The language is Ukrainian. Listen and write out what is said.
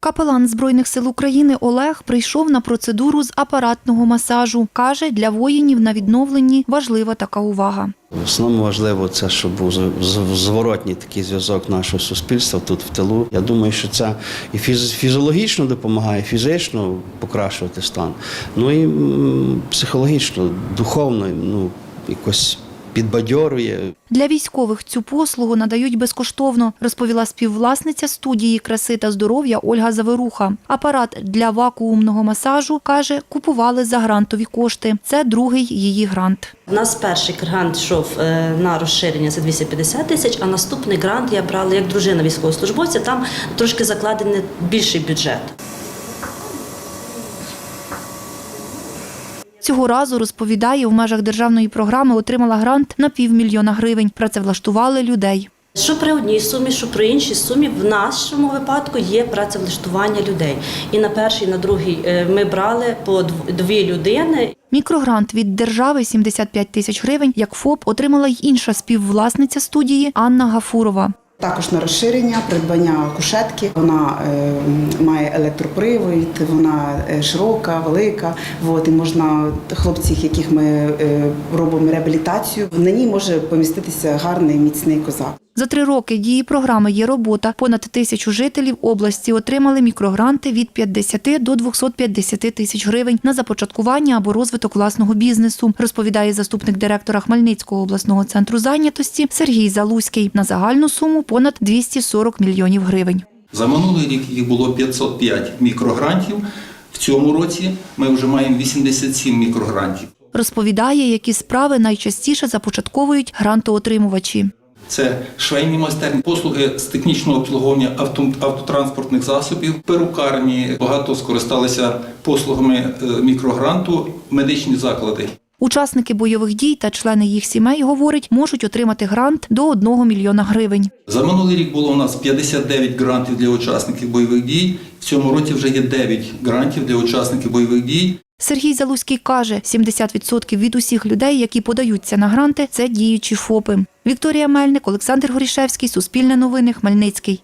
Капелан Збройних сил України Олег прийшов на процедуру з апаратного масажу. Каже, для воїнів на відновленні важлива така увага. В основному важливо це, щоб був зворотній такий зв'язок нашого суспільства тут в тилу. Я думаю, що це і фізіологічно допомагає, і фізично покращувати стан. Ну і психологічно, духовно, ну якось підбадьорює. Для військових цю послугу надають безкоштовно, розповіла співвласниця студії краси та здоров'я Ольга Заверуха. Апарат для вакуумного масажу каже, купували за грантові кошти. Це другий її грант. У нас перший грант йшов е, на розширення це 250 тисяч, а наступний грант я брала як дружина військовослужбовця. Там трошки закладений більший бюджет. Цього разу розповідає, в межах державної програми отримала грант на півмільйона гривень. Працевлаштували людей. Що при одній сумі, що при іншій сумі, в нашому випадку є працевлаштування людей. І на перший, і на другий е, ми брали по дві людини. Мікрогрант від держави 75 тисяч гривень. Як ФОП отримала й інша співвласниця студії Анна Гафурова. Також на розширення, придбання кушетки. Вона е, має електропривід, вона е, широка, велика. От, і можна хлопців, яких ми е, робимо реабілітацію, на ній може поміститися гарний міцний козак. За три роки дії програми є робота. Понад тисячу жителів області отримали мікрогранти від 50 до 250 тисяч гривень на започаткування або розвиток власного бізнесу, розповідає заступник директора Хмельницького обласного центру зайнятості Сергій Залузький. На загальну суму понад 240 мільйонів гривень. За минулий рік їх було 505 мікрогрантів. В цьому році ми вже маємо 87 мікрогрантів. Розповідає, які справи найчастіше започатковують грантоотримувачі. Це швейні майстерні, послуги з технічного обслуговування авто- автотранспортних засобів, перукарні. Багато скористалися послугами е, мікрогранту медичні заклади. Учасники бойових дій та члени їх сімей, говорить, можуть отримати грант до 1 мільйона гривень. За минулий рік було у нас 59 грантів для учасників бойових дій. В цьому році вже є 9 грантів для учасників бойових дій. Сергій Залузький каже, 70% від усіх людей, які подаються на гранти, це діючі ФОПи. Вікторія Мельник, Олександр Горішевський, Суспільне новини, Хмельницький.